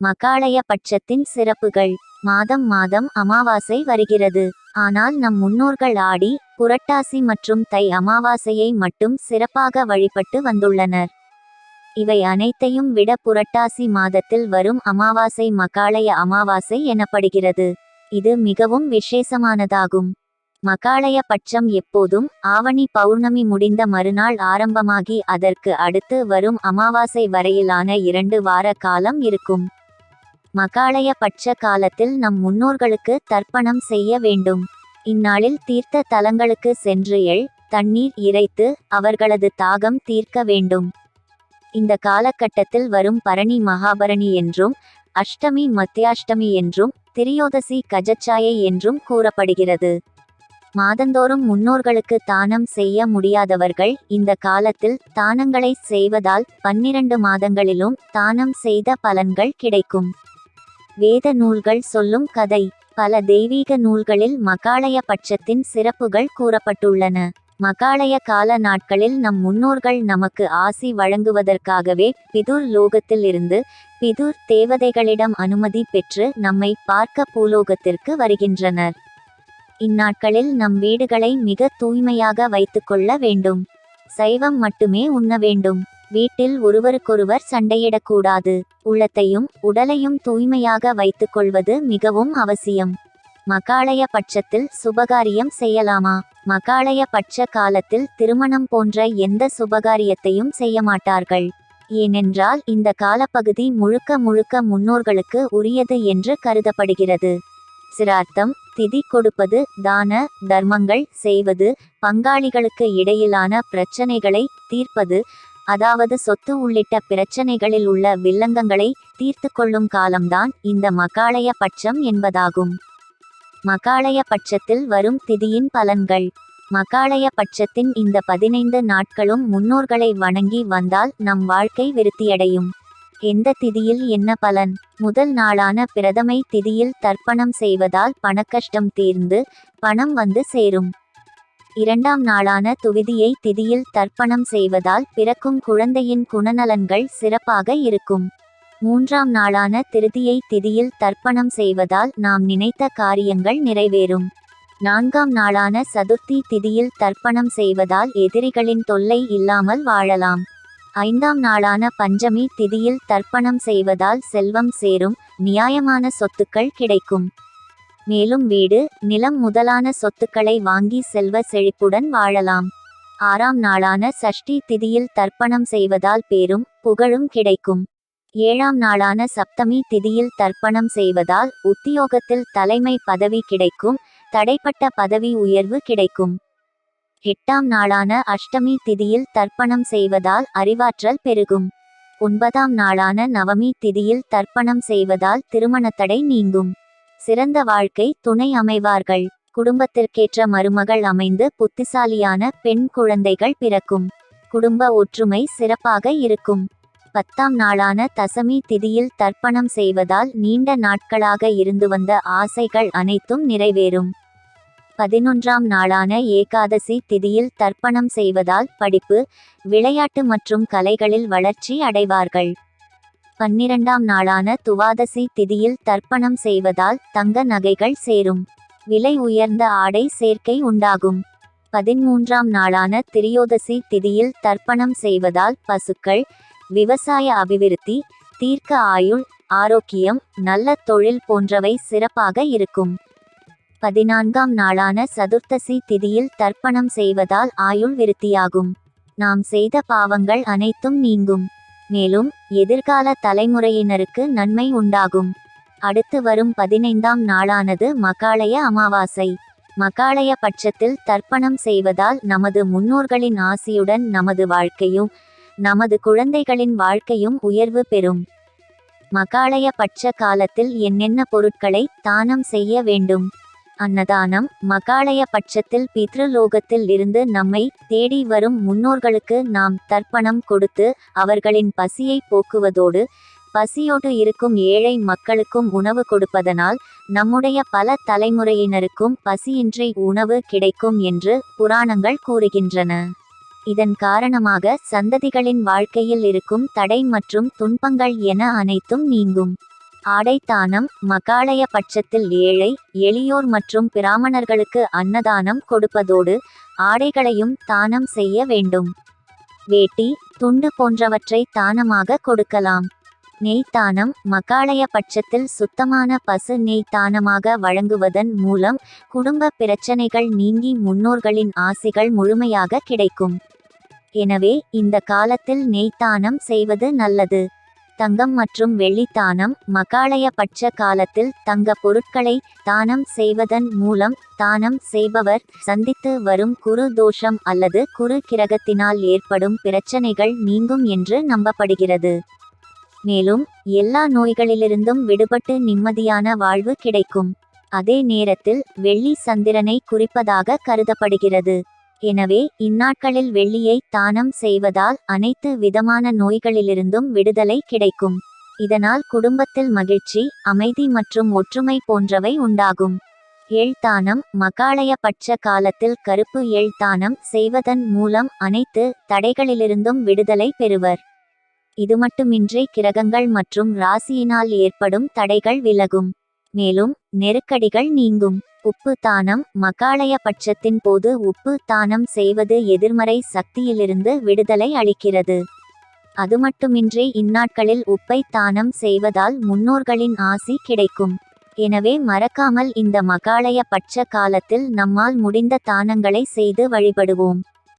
மகாலய பட்சத்தின் சிறப்புகள். மாதம் மாதம் அமாவாசை வருகிறது. ஆனால் நம் முன்னோர்கள் ஆடி புரட்டாசி மற்றும் தை அமாவாசையை மட்டும் சிறப்பாக வழிபட்டு வந்துள்ளனர். இவை அனைத்தையும் விட புரட்டாசி மாதத்தில் வரும் அமாவாசை மகாலய அமாவாசை எனப்படுகிறது. இது மிகவும் விசேஷமானதாகும். மகாலய பட்சம் எப்போதும் ஆவணி பௌர்ணமி முடிந்த மறுநாள் ஆரம்பமாகி அதற்கு அடுத்து வரும் அமாவாசை வரையிலான இரண்டு வார காலம் இருக்கும். மகாலய பட்ச காலத்தில் நம் முன்னோர்களுக்கு தர்ப்பணம் செய்ய வேண்டும். இந்நாளில் தீர்த்த தலங்களுக்கு சென்று எள் தண்ணீர் இறைத்து அவர்களது தாகம் தீர்க்க வேண்டும். இந்த காலகட்டத்தில் வரும் பரணி மகாபரணி என்றும் அஷ்டமி மத்தியாஷ்டமி என்றும் திரியோதசி கஜச்சாயை என்றும் கூறப்படுகிறது. மாதந்தோறும் முன்னோர்களுக்கு தானம் செய்ய முடியாதவர்கள் இந்த காலத்தில் தானங்களை செய்வதால் பன்னிரண்டு மாதங்களிலும் தானம் செய்த பலன்கள் கிடைக்கும். வேத நூல்கள் சொல்லும் கதை. பல தெய்வீக நூல்களில் மகாலய பட்சத்தின் சிறப்புகள் கூறப்பட்டுள்ளன. மகாலய கால நாட்களில் நம் முன்னோர்கள் நமக்கு ஆசி வழங்குவதற்காகவே பிதுர் லோகத்தில் இருந்து பிதுர் தேவதைகளிடம் அனுமதி பெற்று நம்மை பார்க்க பூலோகத்திற்கு வருகின்றனர். இந்நாட்களில் நம் வீடுகளை மிக தூய்மையாக வைத்துக்கொள்ள வேண்டும். சைவம் மட்டுமே உண்ண வேண்டும். வீட்டில் ஒருவருக்கொருவர் சண்டையிடக்கூடாது. உள்ளத்தையும் உடலையும் தூய்மையாக வைத்துக்கொள்வது மிகவும் அவசியம். மகாலய பட்சத்தில் சுபகாரியம் செய்யலாமா? மகாலய பட்ச காலத்தில் திருமணம் போன்ற எந்த சுபகாரியத்தையும் செய்ய மாட்டார்கள் ஏனென்றால் இந்த காலப்பகுதி முழுக்க முழுக்க முன்னோர்களுக்கு உரியது என்று கருதப்படுகிறது. சிரார்த்தம் திதி கொடுப்பது தான தர்மங்கள் செய்வது பங்காளிகளுக்கு இடையிலான பிரச்சனைகளை தீர்ப்பது அதாவது சொத்து உள்ளிட்ட பிரச்சனைகளில் உள்ள வில்லங்கங்களை தீர்த்து கொள்ளும் காலம்தான் இந்த மகாலய பட்சம் என்பதாகும். மகாலய பட்சத்தில் வரும் திதியின் பலன்கள். மகாலய பட்சத்தின் இந்த பதினைந்து நாட்களும் முன்னோர்களை வணங்கி வந்தால் நம் வாழ்க்கை விருத்தியடையும். எந்த திதியில் என்ன பலன்? முதல் நாளான பிரதமை திதியில் தர்ப்பணம் செய்வதால் பணக்கஷ்டம் தீர்ந்து பணம் வந்து சேரும். இரண்டாம் நாளான துவிதியை திதியில் தர்ப்பணம் செய்வதால் பிறக்கும் குழந்தையின் குணநலன்கள் சிறப்பாக இருக்கும். மூன்றாம் நாளான திருதியை திதியில் தர்ப்பணம் செய்வதால் நாம் நினைத்த காரியங்கள் நிறைவேறும். நான்காம் நாளான சதுர்த்தி திதியில் தர்ப்பணம் செய்வதால் எதிரிகளின் தொல்லை இல்லாமல் வாழலாம். ஐந்தாம் நாளான பஞ்சமி திதியில் தர்ப்பணம் செய்வதால் செல்வம் சேரும் நியாயமான சொத்துக்கள் கிடைக்கும். மேலும் வீடு நிலம் முதலான சொத்துக்களை வாங்கி செல்வ செழிப்புடன் வாழலாம். ஆறாம் நாளான சஷ்டி திதியில் தர்ப்பணம் செய்வதால் பேரும் புகழும் கிடைக்கும். ஏழாம் நாளான சப்தமி திதியில் தர்ப்பணம் செய்வதால் உத்தியோகத்தில் தலைமை பதவி கிடைக்கும் தடைப்பட்ட பதவி உயர்வு கிடைக்கும். எட்டாம் நாளான அஷ்டமி திதியில் தர்ப்பணம் செய்வதால் அறிவாற்றல் பெருகும். ஒன்பதாம் நாளான நவமி திதியில் தர்ப்பணம் செய்வதால் திருமணத்தடை நீங்கும். சிறந்த வாழ்க்கை துணை அமைவார்கள். குடும்பத்திற்கேற்ற மருமகள் அமைந்து புத்திசாலியான பெண் குழந்தைகள் பிறக்கும். குடும்ப ஒற்றுமை சிறப்பாக இருக்கும். பத்தாம் நாளான தசமி திதியில் தர்ப்பணம் செய்வதால் நீண்ட நாட்களாக இருந்து வந்த ஆசைகள் அனைத்தும் நிறைவேறும். பதினொன்றாம் நாளான ஏகாதசி திதியில் தர்ப்பணம் செய்வதால் படிப்பு விளையாட்டு மற்றும் கலைகளில் வளர்ச்சி அடைவார்கள். பன்னிரண்டாம் நாளான துவாதசி திதியில் தர்ப்பணம் செய்வதால் தங்க நகைகள் சேரும். விலை உயர்ந்த ஆடை சேர்க்கை உண்டாகும். பதிமூன்றாம் நாளான திரியோதசி திதியில் தர்ப்பணம் செய்வதால் பசுக்கள் விவசாய அபிவிருத்தி தீர்க்க ஆயுள் ஆரோக்கியம் நல்ல தொழில் போன்றவை சிறப்பாக இருக்கும். பதினான்காம் நாளான சதுர்த்தசி திதியில் தர்ப்பணம் செய்வதால் ஆயுள் விருத்தியாகும். நாம் செய்த பாவங்கள் அனைத்தும் நீங்கும். மேலும் எதிர்கால தலைமுறையினருக்கு நன்மை உண்டாகும். அடுத்து வரும் பதினைந்தாம் நாளானது மகாலய அமாவாசை. மகாலய பட்சத்தில் தர்ப்பணம் செய்வதால் நமது முன்னோர்களின் ஆசியுடன் நமது வாழ்க்கையும் நமது குழந்தைகளின் வாழ்க்கையும் உயர்வு பெறும். மகாலய பட்ச காலத்தில் என்னென்ன பொருட்களை தானம் செய்ய வேண்டும்? அன்னதானம் மகாலய பட்சத்தில் பித்ருலோகத்தில் இருந்து நம்மை தேடி வரும் முன்னோர்களுக்கு நாம் தர்ப்பணம் கொடுத்து அவர்களின் பசியை போக்குவதோடு பசியோடு இருக்கும் ஏழை மக்களுக்கும் உணவு கொடுப்பதனால் நம்முடைய பல தலைமுறையினருக்கும் பசியின்றி உணவு கிடைக்கும் என்று புராணங்கள் கூறுகின்றன. இதன் காரணமாக சந்ததிகளின் வாழ்க்கையில் இருக்கும் தடை மற்றும் துன்பங்கள் என அனைத்தும் நீங்கும். ஆடைத்தானம் மகாலய பட்சத்தில் ஏழை எளியோர் மற்றும் பிராமணர்களுக்கு அன்னதானம் கொடுப்பதோடு ஆடைகளையும் தானம் செய்ய வேண்டும். வேட்டி துண்டு போன்றவற்றை தானமாக கொடுக்கலாம். நெய் தானம் மகாலய பட்சத்தில் சுத்தமான பசு நெய் தானமாக வழங்குவதன் மூலம் குடும்ப பிரச்சனைகள் நீங்கி முன்னோர்களின் ஆசைகள் முழுமையாக கிடைக்கும். எனவே இந்த காலத்தில் நெய்த்தானம் செய்வது நல்லது. தங்கம் மற்றும் வெள்ளித்தானம் மகாலய பட்ச காலத்தில் தங்க பொருட்களை தானம் செய்வதன் மூலம் தானம் செய்பவர் சந்தித்து வரும் குரு தோஷம் அல்லது குரு கிரகத்தினால் ஏற்படும் பிரச்சனைகள் நீங்கும் என்று நம்பப்படுகிறது. மேலும் எல்லா நோய்களிலிருந்தும் விடுபட்டு நிம்மதியான வாழ்வு கிடைக்கும். அதே நேரத்தில் வெள்ளி சந்திரனை குறிப்பதாக கருதப்படுகிறது. எனவே இந்நாட்களில் வெள்ளியை தானம் செய்வதால் அனைத்து விதமான நோய்களிலிருந்தும் விடுதலை கிடைக்கும். இதனால் குடும்பத்தில் மகிழ்ச்சி அமைதி மற்றும் ஒற்றுமை போன்றவை உண்டாகும். ஏழ்தானம் மகாலய பட்ச காலத்தில் கருப்பு ஏழ்தானம் செய்வதன் மூலம் அனைத்து தடைகளிலிருந்தும் விடுதலை பெறுவர். இது மட்டுமின்றி கிரகங்கள் மற்றும் ராசியினால் ஏற்படும் தடைகள் விலகும். மேலும் நெருக்கடிகள் நீங்கும். உப்பு தானம் மகாலய பட்சத்தின் போது உப்பு தானம் செய்வது எதிர்மறை சக்தியிலிருந்து விடுதலை அளிக்கிறது. அது மட்டுமின்றி இந்நாட்களில் உப்பை தானம் செய்வதால் முன்னோர்களின் ஆசி கிடைக்கும். எனவே மறக்காமல் இந்த மகாலய பட்ச காலத்தில் நம்மால் முடிந்த தானங்களை செய்து வழிபடுவோம்.